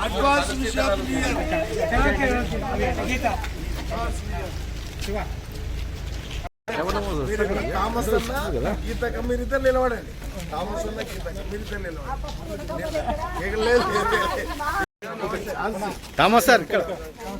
Advance Thomas అన్న గీతక మీరిద్దరు నిలబడండి థామస్ అన్న గీతక మీరిద్దరు నిలబడండి ఇక థామస్ సార్ ఇక్కడ.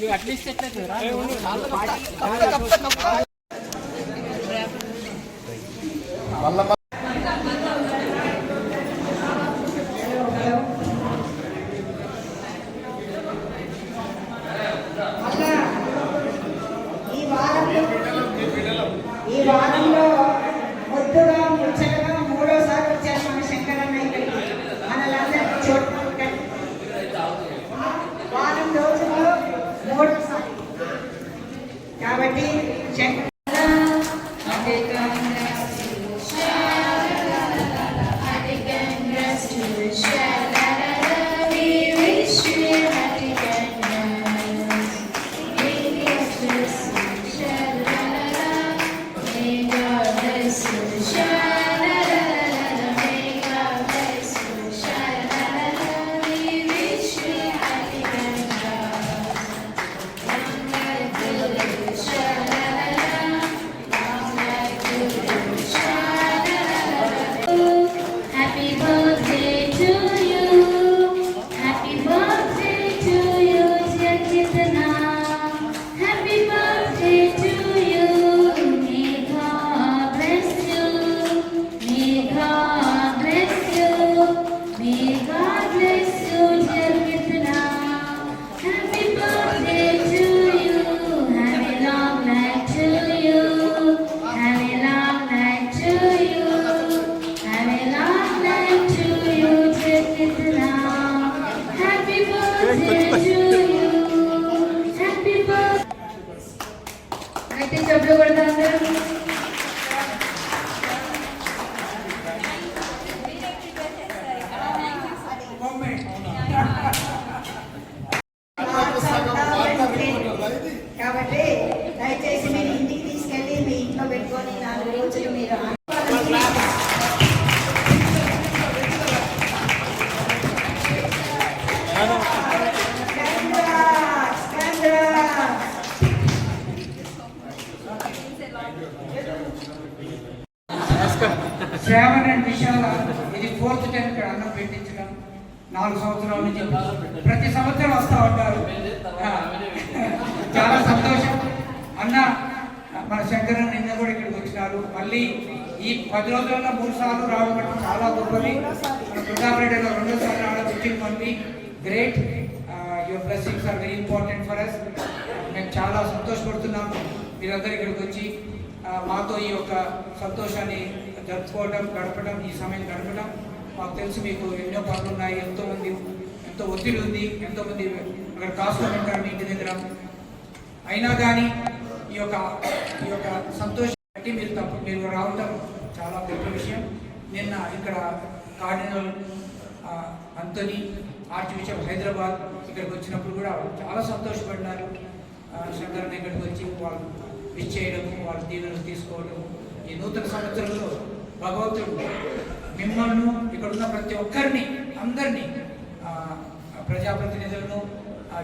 ఈ what చెప్పులు చెప్పుడు కొడతా అందరూ కాబట్టి నాలుగు సంవత్సరాల నుంచి ప్రతి సంవత్సరం వస్తూ ఉంటారు. చాలా సంతోషం. అన్న మన శంకరన్ నిన్న కూడా ఇక్కడికి వచ్చినారు. మళ్ళీ ఈ పది రోజుల్లో మూడు సార్లు రావడం అంటే చాలా గొప్పది. మన దుర్గాపేటలో రెండోసారి రావడం వచ్చింది మళ్ళీ great your blessings are very important for us మేము చాలా సంతోషపడుతున్నాము మీరందరూ ఇక్కడికి వచ్చి మాతో ఈ యొక్క సంతోషాన్ని జరుపుకోవడం గడపడం ఈ సమయం గడపడం మాకు తెలుసు మీకు ఎన్నో పనులు ఉన్నాయి ఎంతో మంది ఎంతో ఒత్తిడి ఉంది ఎంతోమంది అక్కడ కాసుకొని ఉంటారు మీ ఇంటి దగ్గర. అయినా కానీ ఈ యొక్క ఈ యొక్క సంతోషం బట్టి మీరు తప్పు మీరు రావటం చాలా గొప్ప విషయం. నిన్న ఇక్కడ కార్డినల్ అంతని ఆర్చ్ బిషప్ హైదరాబాద్ ఇక్కడికి వచ్చినప్పుడు కూడా చాలా సంతోషపడినారు. ఆ, ఇక్కడికి వచ్చి వాళ్ళు విష్ చేయడము వాళ్ళ దీవెనలు తీసుకోవడము ఈ నూతన సంవత్సరంలో భగవంతుడు మిమ్మల్ని ఇక్కడ ఉన్న ప్రతి ఒక్కరిని అందరినీ ప్రజాప్రతినిధులను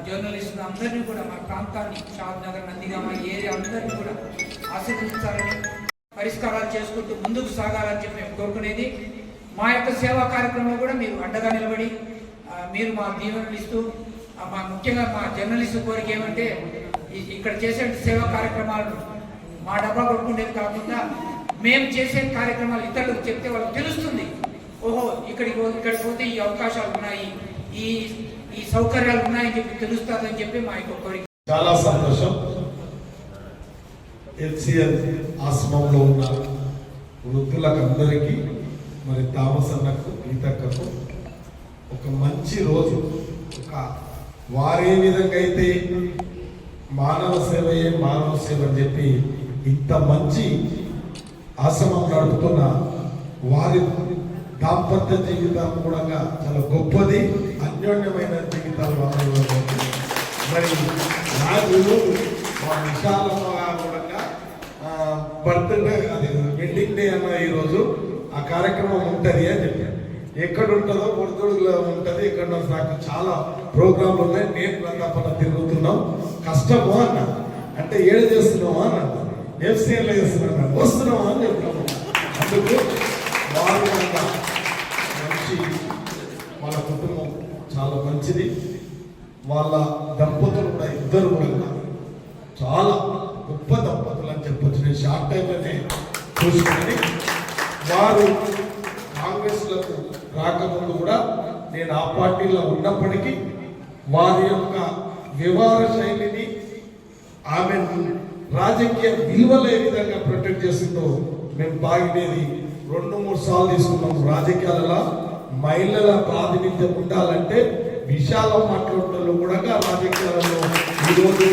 జర్నలిస్టులు అందరినీ కూడా మా ప్రాంతాన్ని షాద్ నగర్ నందిగామ ఏరియా అందరినీ కూడా ఆశీర్వదించాలని పరిష్కారాలు చేసుకుంటూ ముందుకు సాగాలని చెప్పి మేము కోరుకునేది. మా యొక్క సేవా కార్యక్రమంలో కూడా మీరు అండగా నిలబడి మీరు మా దీవెనలు ఇస్తూ మా ముఖ్యంగా మా జర్నలిస్టు కోరిక ఏమంటే ఇక్కడ చేసే సేవా కార్యక్రమాలను మా డబ్బా కొట్టుకునేది కాకుండా మేము చేసే కార్యక్రమాలు ఇతరులకు చెప్తే వాళ్ళకి తెలుస్తుంది. ఓహో ఇక్కడికి ఇక్కడికి పోతే ఈ అవకాశాలు ఉన్నాయి ఈ ఈ సౌకర్యాలు ఉన్నాయని చెప్పి తెలుస్తుందని చెప్పి మా యొక్క కోరిక. చాలా సంతోషం. హెచ్సిఎల్ ఆశ్రమంలో ఉన్న వృద్ధులకు అందరికీ మరి థామస్ అన్నకు గీతక్కకు ఒక మంచి రోజు ఒక వారే విధంగా అయితే మానవ సేవయే మానవ సేవ అని చెప్పి ఇంత మంచి ఆశ్రమం నడుపుతున్న వారి దాంపత్య జీవితం కూడా చాలా గొప్పది అన్యోన్యమైన జీవితాలు మరి నాకు మా విశాలంగా కూడా బర్త్డే అది వెడ్డింగ్ డే అన్న ఈరోజు ఆ కార్యక్రమం ఉంటుంది అని చెప్పారు. ఎక్కడ ఉంటుందో పొడుతుడులో ఉంటుంది ఎక్కడ నాకు చాలా ప్రోగ్రాంలు ఉన్నాయి. నేను ప్రతాపన తిరుగుతున్నాం. కష్టమో అన్న? అంటే ఏడు చేస్తున్నావు అన్నాడు ఎఫ్సీఎల్ చేస్తున్నాను వస్తున్నావా అని చెప్తాము అందుకు వారి మంచి వాళ్ళ కుటుంబం చాలా మంచిది. వాళ్ళ దంపతులు కూడా ఇద్దరు కూడా చాలా గొప్ప దంపతులు అని చెప్పొచ్చు. నేను షార్ట్ టైంలోనే చూసుకుని వారు కాంగ్రెస్లకు రాకముందు కూడా నేను ఆ పార్టీలో ఉన్నప్పటికీ వారి యొక్క వ్యవహార శైలిని ఆమె రాజకీయ విలువలు ఏ విధంగా ప్రొటెక్ట్ చేస్తుందో మేము బాగినేది. రెండు మూడు సార్లు తీసుకున్నాం. రాజకీయాలలో మహిళల ప్రాతినిధ్యం ఉండాలంటే విశాలం మాట్లాడటంలో కూడా రాజకీయాలలో ఈరోజు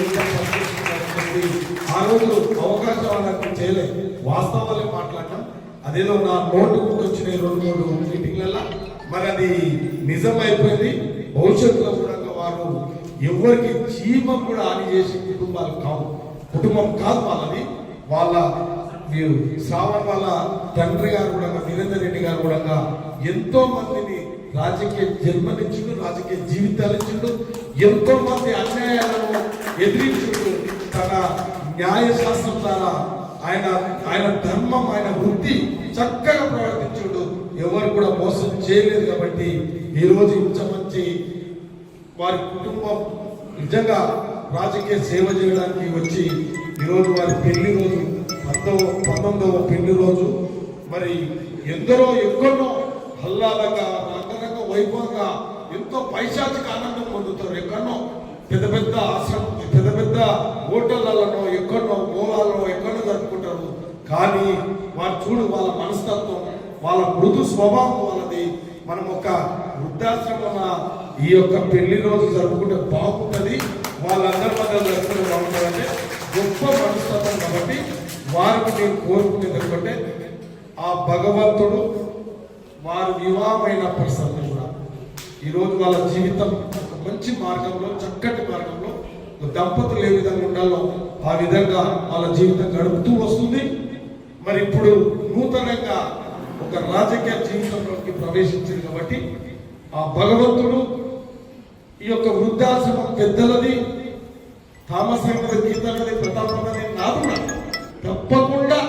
ఆ రోజు అవకాశం అన్నట్టు చేయలేదు వాస్తవాలే మాట్లాడటం. అదేదో నా నోటు వచ్చిన రెండు మూడు మీటింగ్లలో మరి అది నిజమైపోయింది. భవిష్యత్తులో కూడా వారు ఎవరికి జీవం కూడా హాని చేసే కుటుంబాలు కావు. కుటుంబం కాదు వాళ్ళది. వాళ్ళ మీరు శ్రావణ్ వాళ్ళ తండ్రి గారు కూడా వీరేందర్ రెడ్డి గారు కూడా ఎంతో మందిని రాజకీయ జన్మనిచ్చిండు రాజకీయ జీవితాలు ఇచ్చిండు. ఎంతో మంది అన్యాయాలను ఎదిరించుడు. తన న్యాయశాస్త్రం ద్వారా ఆయన ఆయన ధర్మం ఆయన వృత్తి చక్కగా ప్రవర్తించుడు. ఎవరు కూడా మోసం చేయలేదు కాబట్టి ఈరోజు ఇంత మంచి వారి కుటుంబం నిజంగా రాజకీయ సేవ చేయడానికి వచ్చి ఈరోజు వారి పెళ్ళి రోజు పంతొమ్మిదవ పంతొమ్మిదవ పెళ్ళి రోజు మరి ఎందరో ఎక్కడో హల్లాలుగా రంగరంగ వైభవంగా ఎంతో పైశాచిక ఆనందం పొందుతారు. ఎక్కడో పెద్ద పెద్ద ఆశ్రమం పెద్ద పెద్ద హోటళ్ళలో ఎక్కడో గోవాలో ఎక్కడో జరుపుకుంటారు. కానీ వారు చూడు వాళ్ళ మనస్తత్వం వాళ్ళ మృదు స్వభావం వాళ్ళది. మనం ఒక వృద్ధాశ్రమ ఈ యొక్క పెళ్ళి రోజు జరుపుకుంటే బాగుంటుంది. వాళ్ళందరి మధ్య జరుపుకుంటే బాగుంటుందంటే గొప్ప మనస్తత్వం కాబట్టి వారికి నేను కోరుకునేది ఎందుకంటే ఆ భగవంతుడు వారు వివాహమైన సంగతి కూడా. ఈరోజు వాళ్ళ జీవితం ఒక మంచి మార్గంలో చక్కటి మార్గంలో ఒక దంపతులు ఏ విధంగా ఉండాలో ఆ విధంగా వాళ్ళ జీవితం గడుపుతూ వస్తుంది. మరి ఇప్పుడు నూతనంగా ఒక రాజకీయ జీవితంలోకి ప్రవేశించింది కాబట్టి ఆ భగవంతుడు ఈ యొక్క వృద్ధాశ్రమం పెద్దలది. థామస్ గీతలది ప్రతాపన్నది ప్రతాప్ తప్పకుండా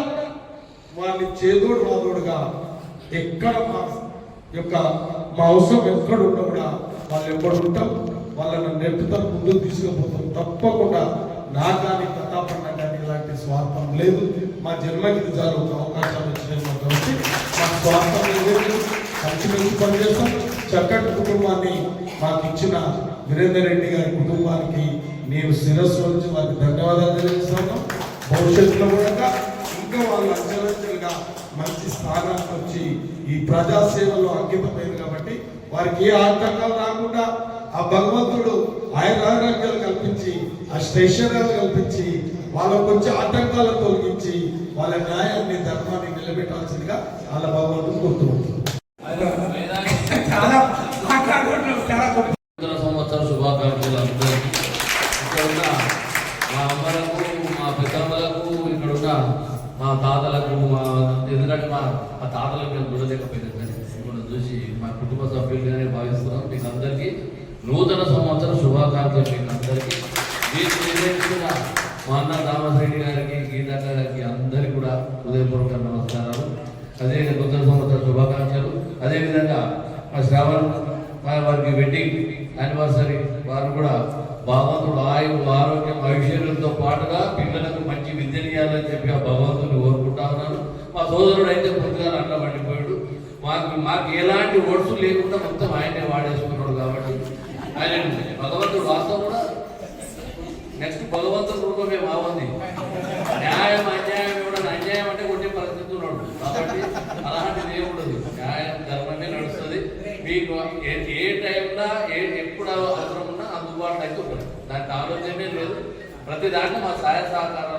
వారిని చేదోడు రాదోడుగా ఎక్కడ మా యొక్క మా అవసరం ఎక్కడ ఉన్నా కూడా వాళ్ళు ఎక్కడ ఉంటాం. వాళ్ళని నెట్టుతాం ముందుకు తీసుకుపోతాం. తప్పకుండా నా కానీ ప్రతాపన్న కానీ ఇలాంటి స్వార్థం లేదు. మా జన్మకి ఇది అవకాశాలు వచ్చినాయి మాకు మా స్వార్థం లేదు. పని పనిచేస్తాం. చక్కటి కుటుంబాన్ని మాకు ఇచ్చిన వీరేందర్ రెడ్డి గారి కుటుంబానికి నేను శిరస్సు నుంచి వారికి ధన్యవాదాలు తెలియజేస్తాను భవిష్యత్తులో కూడా ఇంకా వాళ్ళు అంచెలంచెలుగా మంచి స్థానానికి వచ్చి ఈ ప్రజాసేవలో అంకితమైంది కాబట్టి వారికి ఏ ఆటంకాలు రాకుండా ఆ భగవంతుడు ఆయన ఆరోగ్యాలు కల్పించి ఆ స్టేషనరీలు కల్పించి వాళ్ళకు వచ్చే ఆటంకాలను తొలగించి వాళ్ళ న్యాయాన్ని ధర్మాన్ని నిలబెట్టాల్సిందిగా వాళ్ళ భగవంతుడు గుర్తుకుంటుంది చాలా మాట్లాడుకుంటున్నాం చాలా గొప్ప నూతన సంవత్సర శుభాకాంక్షలు అందరికీ. ఇక్కడ ఉన్న మా అమ్మలకు మా పెద్దమ్మలకు ఇక్కడ ఉన్న మా తాతలకు మా ఎందుకంటే మా మా తాతలకు మేము చూడలేకపోయినాం కానీ మిమ్మల్ని చూసి మా కుటుంబ సభ్యులుగానే భావిస్తున్నాం. మీకు అందరికీ నూతన సంవత్సర శుభాకాంక్షలు మీకు అందరికీ. మీరు నిర్వహించిన మా అన్న రామశ్రెడ్డి గారికి గీతా గారికి అందరికీ కూడా హృదయపూర్వక నమస్కారాలు. అదే నూతన సంవత్సర శుభాకాంక్షలు. అదేవిధంగా ఆ శ్రావణ వారికి వెడ్డింగ్ యానివర్సరీ వారు కూడా భగవంతుడు ఆయు ఆరోగ్యం ఐశ్వర్యంతో పాటుగా పిల్లలకు మంచి విద్యనియాలని చెప్పి ఆ భగవంతుని కోరుకుంటా ఉన్నాను. మా సోదరుడు అయితే పూర్తిగా అట్లా పడిపోయాడు మాకు మాకు ఎలాంటి ఒడుసు లేకుండా మొత్తం ఆయనే వాడేసుకున్నాడు కాబట్టి ఆయన భగవంతుడు వాస్తవం కూడా నెక్స్ట్ భగవంతుడు రూపమే బాగుంది న్యాయం అన్యాయం ఇవ్వడం అన్యాయం అంటే కొట్టే పరిస్థితి ఉన్నాడు. కాబట్టి అలాంటిది దేవుడు మీకు ఏ టైంలో ఏ ఎప్పుడు అవసరం ఉన్నా అందుబాటులో అయితే ఉంటుంది దానికి ఆలోచనే లేదు. ప్రతి దాంట్లో మా సహాయ సహకారం